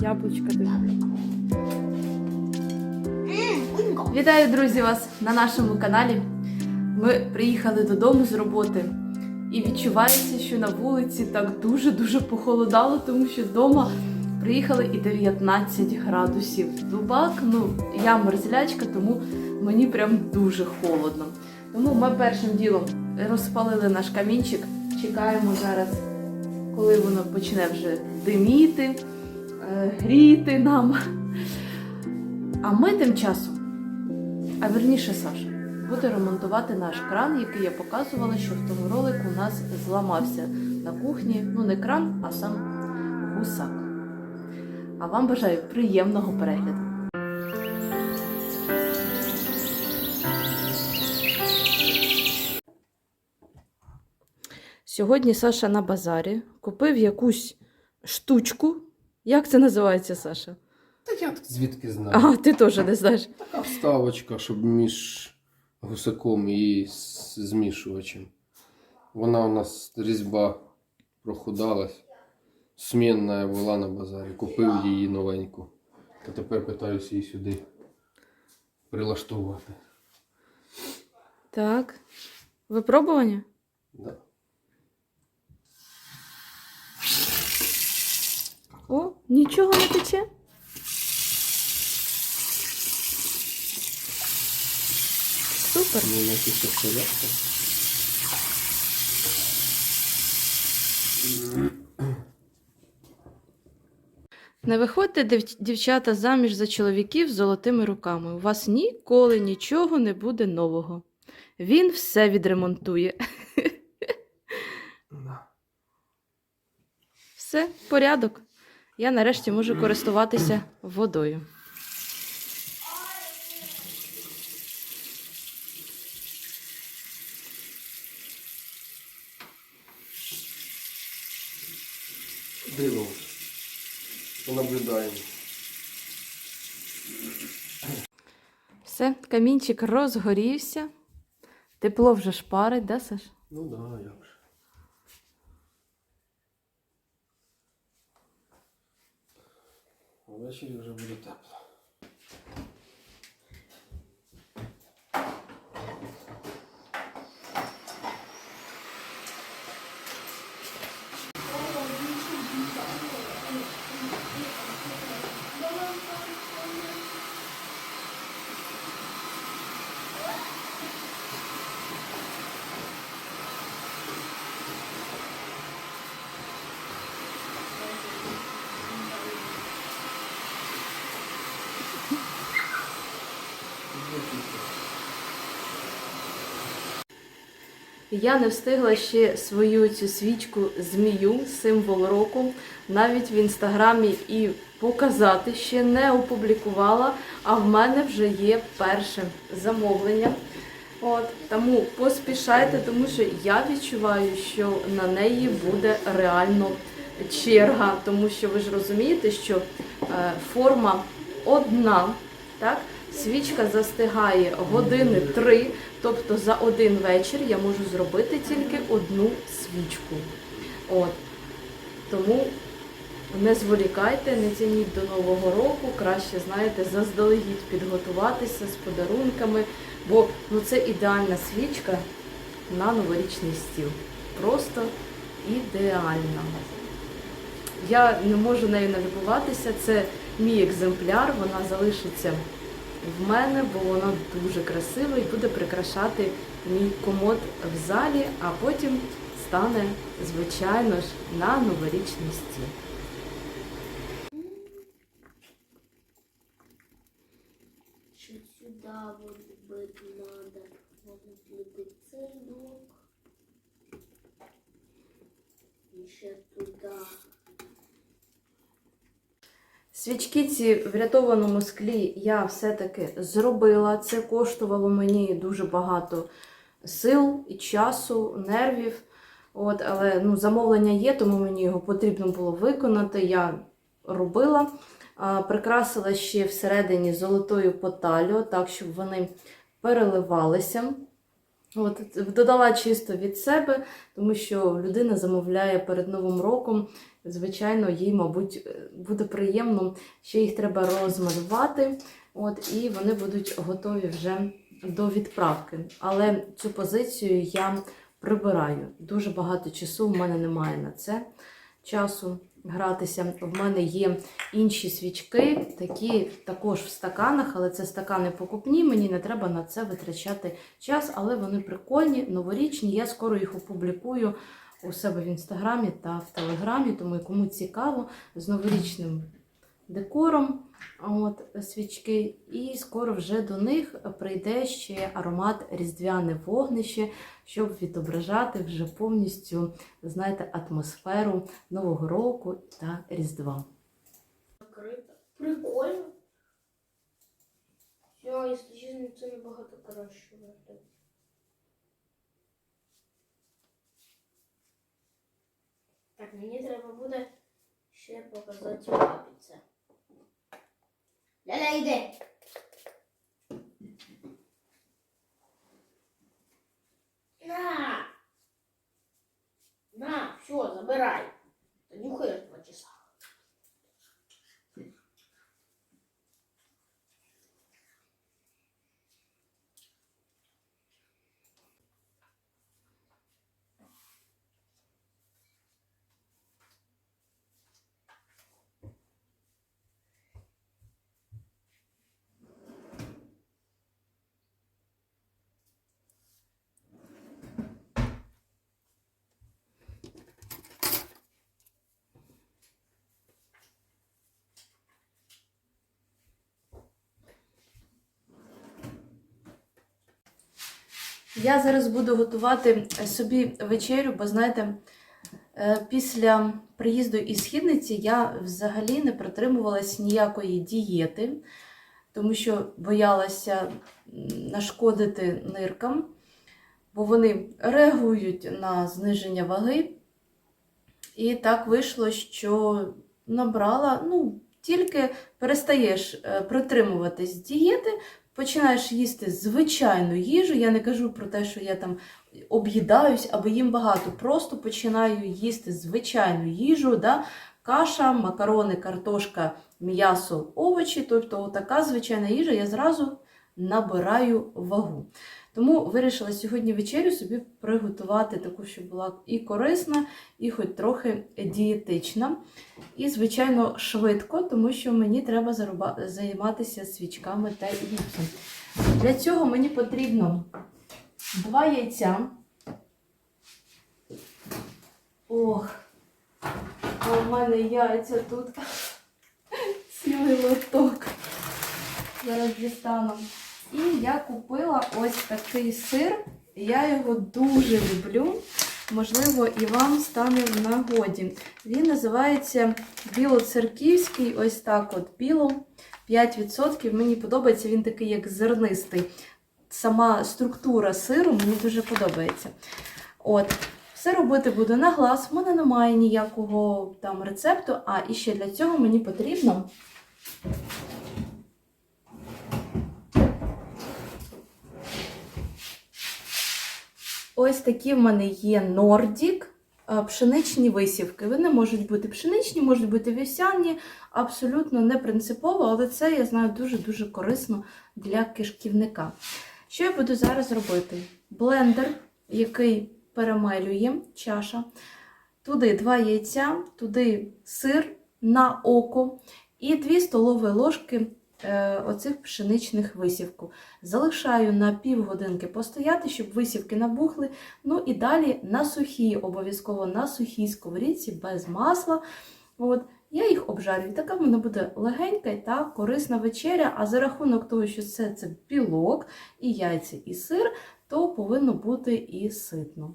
Яблучка тобі. Вітаю, друзі, вас на нашому каналі. Ми приїхали додому з роботи. І відчувається, що на вулиці так дуже-дуже похолодало, тому що вдома приїхали і 19 градусів. Дубак, ну я мерзлячка, тому мені прям дуже холодно. Тому ми першим ділом розпалили наш камінчик. Чекаємо зараз, коли воно почне вже диміти, е, гріти нам. А ми тим часом, а верніше Саша, буде ремонтувати наш кран, який я показувала, що в тому ролику у нас зламався на кухні. Ну не кран, а сам гусак. А вам бажаю приємного перегляду. Сьогодні Саша на базарі купив якусь штучку. Як це називається, Саша? Та я звідки знаю. А, ти теж не знаєш. Така вставочка, щоб між гусаком і змішувачем. Вона у нас різьба прохудалась. Смінна була на базарі. Купив її новеньку. А тепер питаюся її сюди прилаштувати. Так. Випробування? Да. О, нічого не тече. Супер. Ну. Не виходьте, дев- дівчата, заміж за чоловіків з золотими руками. У вас ніколи нічого не буде нового. Він все відремонтує. Все, порядок. Я нарешті можу користуватися водою. Дивимось. Понаблюдаємо. Все, камінчик розгорівся. Тепло вже шпарить, да, Саш? Ну да, як же. Ввечері вже буде тепло. Я не встигла ще свою цю свічку змію, символ року, навіть в інстаграмі і показати ще не опублікувала, а в мене вже є перше замовлення. От, тому поспішайте, тому що я відчуваю, що на неї буде реально черга, тому що ви ж розумієте, що е, форма одна, так? Свічка застигає години три, тобто за один вечір я можу зробити тільки одну свічку. От. Тому не зволікайте, не тяніть до Нового року, краще, знаєте, заздалегідь підготуватися з подарунками, бо ну, це ідеальна свічка на новорічний стіл. Просто ідеальна. Я не можу нею налюбуватися, це мій екземпляр, вона залишиться в мене, бо воно дуже красиво і буде прикрашати мій комод в залі, а потім стане, звичайно ж, на новорічний стіл. Цей блок. Еще туда. Свічки ці в рятованому склі я все-таки зробила. Це коштувало мені дуже багато сил і часу, нервів. От, але ну, замовлення є, тому мені його потрібно було виконати. Я робила. А, прикрасила ще всередині золотою поталю, так, щоб вони переливалися. От, додала чисто від себе, тому що людина замовляє перед Новим роком Звичайно, їй, мабуть, е, буде приємно, ще їх треба розмалювати. От, і вони будуть готові вже до відправки. Але цю позицію я прибираю. Дуже багато часу в мене немає на це часу гратися. В мене є інші свічки, такі також в стаканах, але це стакани покупні. Мені не треба на це витрачати час, але вони прикольні, новорічні. Я скоро їх опублікую у себе в інстаграмі та в телеграмі, тому кому цікаво, з новорічним декором. От свічки, і скоро вже до них прийде ще аромат різдвяне вогнище, щоб відображати вже повністю, знаєте, атмосферу Нового року та Різдва. Прикольно. Я, якщо чесно, це набагато краще виглядає. Так, мені треба буде ще показати папі це. Ляля, йди! На! На, все, забирай. Та нюхаєш два часа. Я зараз буду готувати собі вечерю, бо знаєте, е, після приїзду із східниці я взагалі не притримувалась ніякої дієти, тому що боялася нашкодити ниркам, бо вони реагують на зниження ваги. І так вийшло, що набрала, ну, тільки перестаєш е, притримуватись дієти, починаєш їсти звичайну їжу. Я не кажу про те, що я там об'їдаюсь або їм багато. Просто починаю їсти звичайну їжу, да? каша, макарони, картошка, м'ясо, овочі. Тобто така звичайна їжа, я зразу набираю вагу. Тому вирішила сьогодні вечерю собі приготувати таку, щоб була і корисна, і хоч трохи дієтична. І, звичайно, швидко, тому що мені треба займатися свічками та гіпсом. Для цього мені потрібно два яйця. Ох, а у мене яйця тут цілий лоток. Зараз дістану. І я купила ось такий сир. Я його дуже люблю. Можливо, і вам стане в нагоді. Він називається білоцерківський, ось так от біло. 5%. Мені подобається, він такий, як зернистий. Сама структура сиру мені дуже подобається. От. Все робити буду на глаз. У мене немає ніякого там рецепту. А і ще для цього мені потрібно Ось такі в мене є Нордік, е, пшеничні висівки. Вони можуть бути пшеничні, можуть бути вівсяні, абсолютно не принципово, але це я знаю дуже-дуже корисно для кишківника. Що я буду зараз робити? Блендер, який перемелює чаша, туди два яйця, туди сир на око і 2 столові ложки оцих пшеничних висівку. Залишаю на півгодинки постояти, щоб висівки набухли. Ну і далі на сухій, обов'язково на сухій сковорідці без масла. От, я їх обжарю. Така в мене буде легенька та корисна вечеря. А за рахунок того, що це, це білок, і яйця, і сир, то повинно бути і ситно.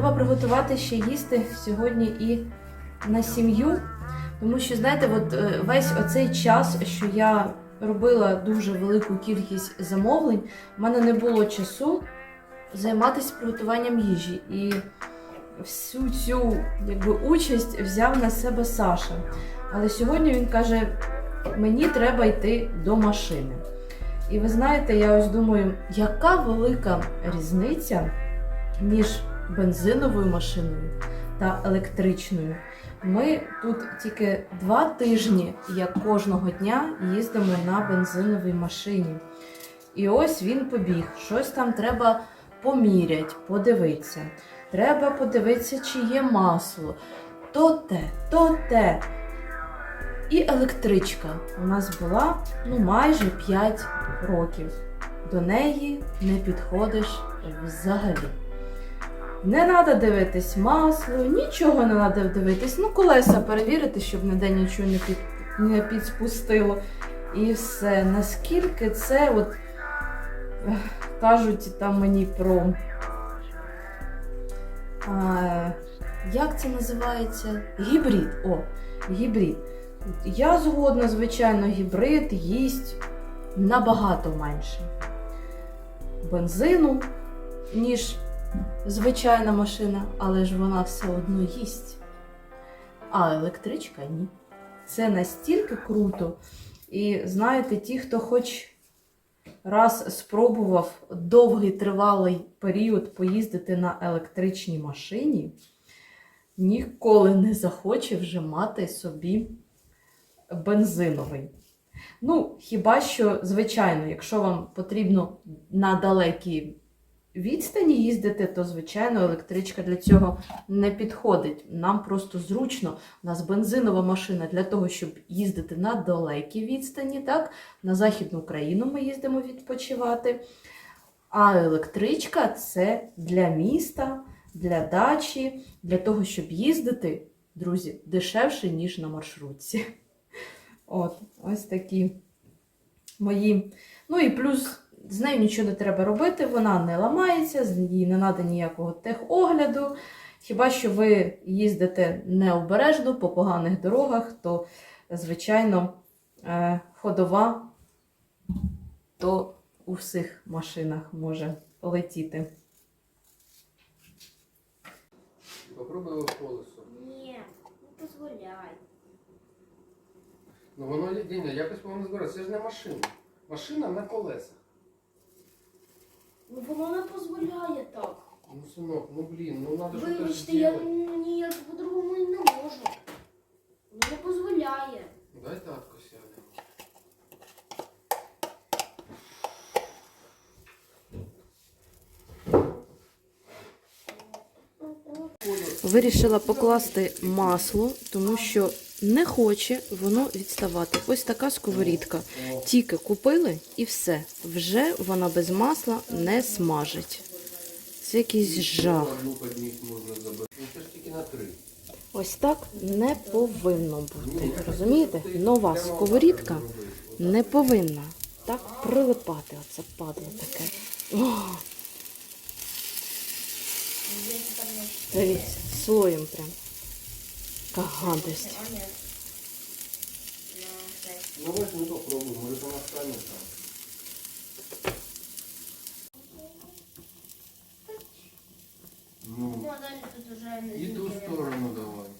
Готувати ще їсти сьогодні і на сім'ю. Тому що, знаєте, от е, весь оцей час, що я робила дуже велику кількість замовлень, в мене не було часу займатися приготуванням їжі. І всю цю якби, участь взяв на себе Саша. Але сьогодні він каже: мені треба йти до машини. І ви знаєте, я ось думаю, яка велика різниця між бензиновою машиною та електричною. Ми тут тільки два тижні, як кожного дня, їздимо на бензиновій машині. І ось він побіг. Щось там треба поміряти, подивитися. Треба подивитися, чи є масло. То те, то те. І електричка у нас була ну, майже 5 років. До неї не підходиш взагалі. Не треба дивитись масло, нічого не треба дивитись. Ну, колеса перевірити, щоб ніде нічого не, під, не підспустило. І все. Наскільки це, от кажуть там мені про. А, як це називається? Гібрид. О, гібрид. Я згодна, звичайно, гібрид їсть набагато менше бензину, ніж звичайна машина, але ж вона все одно їсть. А електричка ні. Це настільки круто. І знаєте, ті, хто хоч раз спробував довгий тривалий період поїздити на електричній машині, ніколи не захоче вже мати собі бензиновий. Ну, хіба що, звичайно, якщо вам потрібно на далекі відстані їздити, то, звичайно, електричка для цього не підходить. Нам просто зручно. У нас бензинова машина для того, щоб їздити на далекі відстані, так? На Західну Україну ми їздимо відпочивати. А електричка це для міста, для дачі, для того, щоб їздити, друзі, дешевше, ніж на маршрутці. От, ось такі мої. Ну і плюс з нею нічого не треба робити, вона не ламається, з їй не треба ніякого техогляду. Хіба що ви їздите необережно по поганих дорогах, то, звичайно, е, ходова то у всіх машинах може летіти. Попробуй колесо. Ні, не дозволяй. Ну воно єдине, якось повинно збиратися. Це ж не машина. Машина на колесах. Ну воно не дозволяє так. Ну, синок, ну блін, ну надо щось Вибачте, я зробити. ніяк по-другому і не можу. Воно не дозволяє. Дай татко сяде. Вирішила покласти масло, тому що не хоче воно відставати. Ось така сковорідка. Тільки купили і все. Вже вона без масла не смажить. Це якийсь жах. Ось так не повинно бути. Розумієте? Нова сковорідка не повинна так прилипати. Оце падло таке. Дивіться, слоєм прям. Яка гадость. Ну, ось ми попробуємо, може вона стане там. Ну, Ну, а далі тут уже не і ту сторону давай.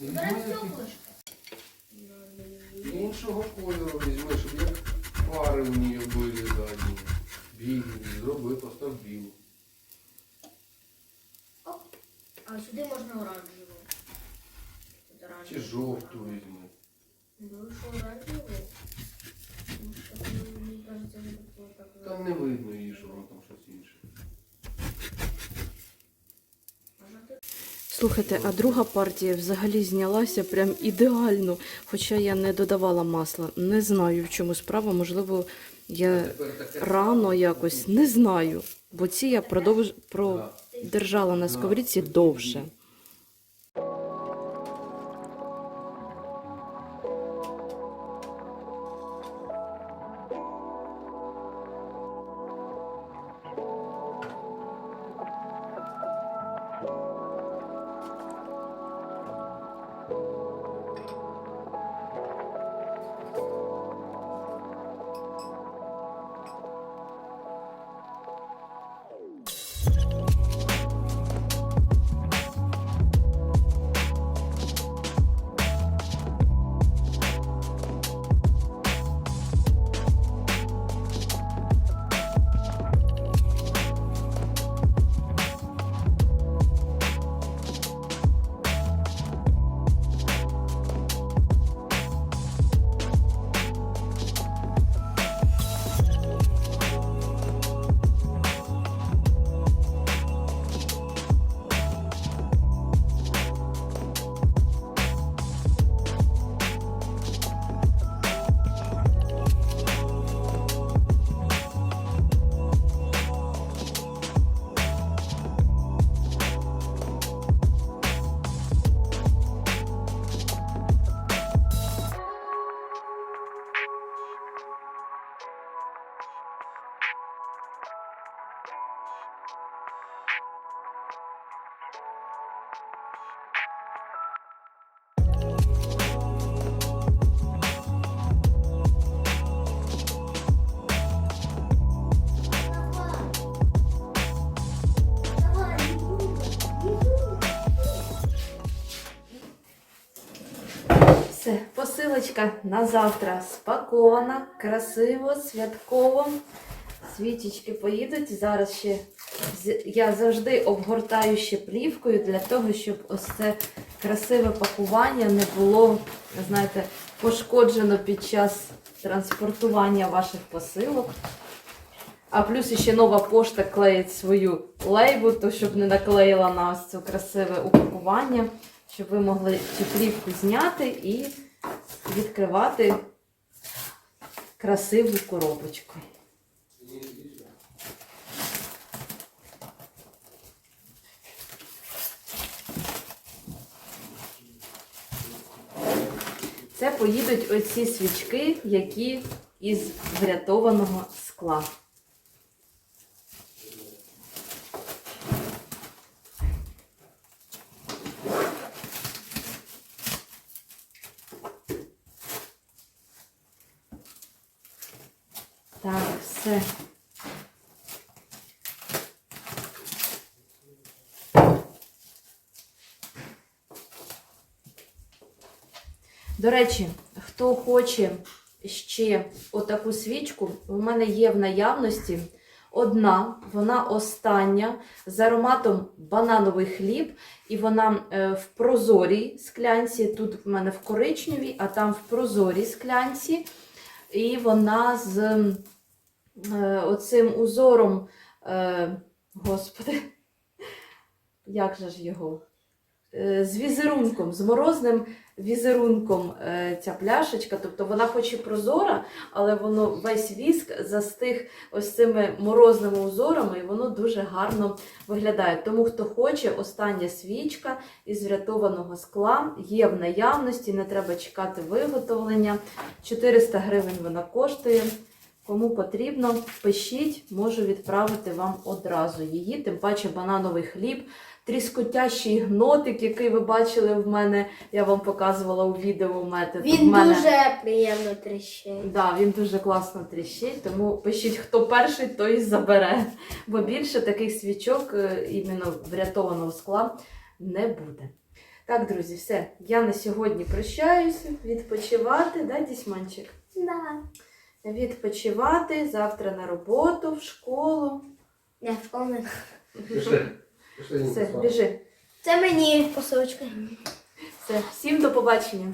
Беремо який- стеклышко. Іншого кольору візьми, щоб як пари у неї були постав білу. А сюди можна оранжеву. Чи жовту візьми. Ну, що оранжеву? Ну. Там не видно її, що воно там щось інше. Слухайте, а друга партія взагалі знялася прям ідеально. Хоча я не додавала масла. Не знаю, в чому справа. Можливо, я рано якось не знаю. Бо ці я продовж продержала на сковорідці довше. Посилочка на завтра спакована, красиво, святково. Свічечки поїдуть. Зараз ще я завжди обгортаю ще плівкою для того, щоб ось це красиве пакування не було, знаєте, пошкоджено під час транспортування ваших посилок. А плюс ще нова пошта клеїть свою лейбу, то щоб не наклеїла на ось це красиве упакування, щоб ви могли цю плівку зняти і відкривати красиву коробочку. Це поїдуть оці свічки, які із врятованого скла. Так, все. До речі, хто хоче ще отаку свічку, у мене є в наявності одна, вона остання з ароматом банановий хліб, і вона е, в прозорій склянці. Тут в мене в коричневій, а там в прозорій склянці. І вона з е, оцим узором, е, господи, як же ж його? Е, з візерунком, з морозним візерунком е, ця пляшечка. Тобто вона хоч і прозора, але воно весь віск застиг ось цими морозними узорами, і воно дуже гарно виглядає. Тому хто хоче, остання свічка із врятованого скла є в наявності, не треба чекати виготовлення. 400 гривень вона коштує. Кому потрібно, пишіть, можу відправити вам одразу її, тим паче банановий хліб, тріскотящий гнотик, який ви бачили в мене, я вам показувала у відео метод. Він мене... дуже приємно тріщить. Да, він дуже класно тріщить, тому пишіть, хто перший, той і забере. Бо більше таких свічок е, іменно врятованого скла не буде. Так, друзі, все. Я на сьогодні прощаюся. Відпочивати, да, Дісьманчик? Да. Відпочивати, завтра на роботу, в школу. Я в школу не-. Пішли. Все, біжи. Це мені посилочка. Все, всім до побачення.